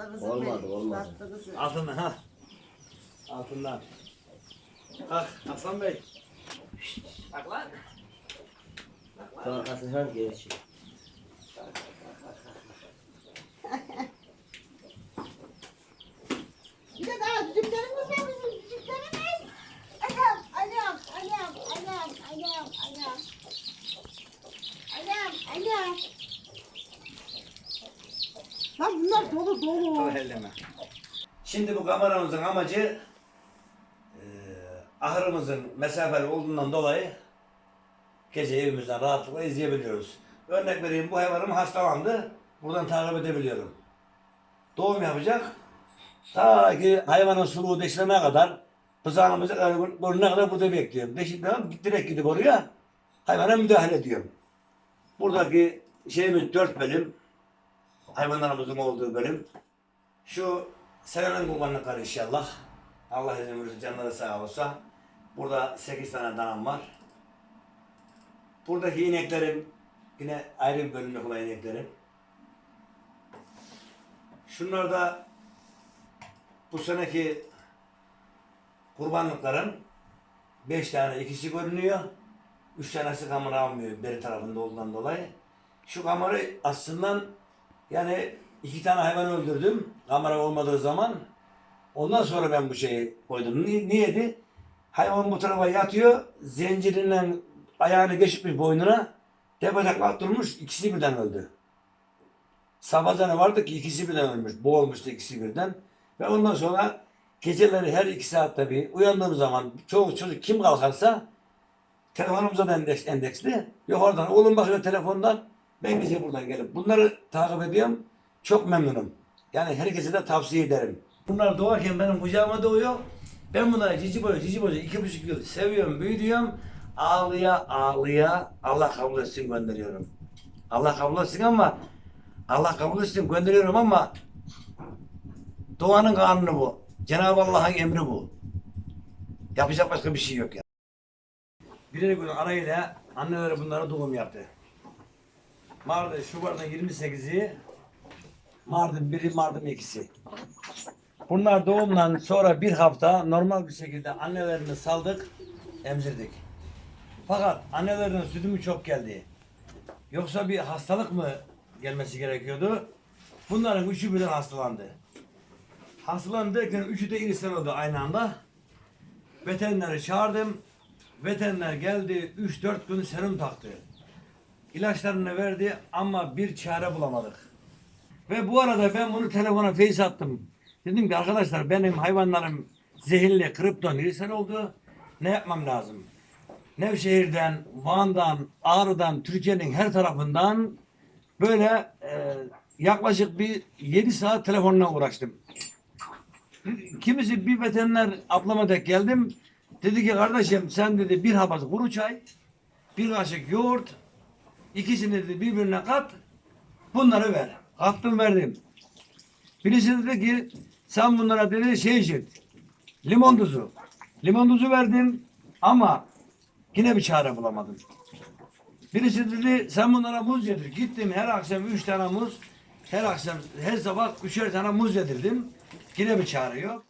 Tatlı kızım Olmadı, benim, olmadı. Tatlı kızım. Altından ha. Altından. Kalk Hasan Bey. Bak lan. Arkası her gerçi. Bir de daha düdüklerimiz ne bizim düdüklerimiz? Anam, anam, anam, anam, anam, anam. Anam, anam. Lan bunlar dolu dolu. Elleme. Şimdi bu kameramızın amacı eee ahırımızın mesafeli olduğundan dolayı gece evimizden rahatlıkla izleyebiliyoruz. Örnek vereyim bu hayvanım hastalandı. Buradan takip edebiliyorum. Doğum yapacak. Ta ki hayvanın suluğu deşilene kadar bızağımızı burnuna kadar burada bekliyorum. Deşilden direkt gidip oraya hayvana müdahale ediyorum. Buradaki şeyimiz dört bölüm. Hayvanlarımızın olduğu bölüm. Şu Selen'in kurbanlık karı inşallah. Allah izin verirse canları sağ olsa. Burada 8 tane danam var. Buradaki ineklerim yine ayrı bir bölümde olan ineklerim. Şunlar da bu seneki kurbanlıkların 5 tane ikisi görünüyor. 3 tanesi kamera almıyor beri tarafında olduğundan dolayı. Şu kamerayı aslında yani iki tane hayvan öldürdüm kamera olmadığı zaman. Ondan sonra ben bu şeyi koydum. Ni- Niyeydi? Hayvan bu tarafa yatıyor. Zincirinden ayağını geçirmiş boynuna. Tepecakla durmuş. ikisi birden öldü. Sabahdan vardı ki ikisi birden ölmüş. Boğulmuştu ikisi birden. Ve ondan sonra geceleri her iki saatte bir uyandığım zaman çoğu çocuk kim kalkarsa telefonumuza da endeks, endeksli. Yukarıdan oğlum bakıyor telefondan. Ben gece buradan gelip bunları takip ediyorum. Çok memnunum. Yani herkese de tavsiye ederim. Bunlar doğarken benim kucağıma doğuyor. Ben bunları cici boyu cici boyu iki buçuk yıl seviyorum, büyütüyorum. Ağlıya ağlıya Allah kabul etsin gönderiyorum. Allah kabul etsin ama Allah kabul etsin gönderiyorum ama doğanın kanunu bu. Cenab-ı Allah'ın emri bu. Yapacak başka bir şey yok ya. Birer gün arayla anneleri bunlara doğum yaptı. Mardin, Şubat'ın 28'i Mardin 1'i Mardin 2'si. Bunlar doğumdan sonra bir hafta normal bir şekilde annelerini saldık, emzirdik. Fakat annelerinin sütü mü çok geldi? Yoksa bir hastalık mı gelmesi gerekiyordu? Bunların üçü birden hastalandı. Hastalandı derken üçü de insan oldu aynı anda. Veterineri çağırdım. Veteriner geldi 3-4 gün serum taktı. İlaçlarını verdi ama bir çare bulamadık. Ve bu arada ben bunu telefona face attım. Dedim ki arkadaşlar benim hayvanlarım zehirli kripton virüsel oldu. Ne yapmam lazım? Nevşehir'den, Van'dan, Ağrı'dan, Türkiye'nin her tarafından böyle e, yaklaşık bir 7 saat telefonla uğraştım. Kimisi bir veteriner ablama denk geldim. Dedi ki kardeşim sen dedi bir habaz kuru çay, bir kaşık yoğurt, ikisini dedi birbirine kat, bunları ver. Kattım verdim. Birisi dedi ki sen bunlara dedi şey için limon tuzu. Limon tuzu verdim ama yine bir çare bulamadım. Birisi dedi sen bunlara muz yedir. Gittim her akşam üç tane muz, her akşam her sabah üçer tane muz yedirdim. Yine bir çare yok.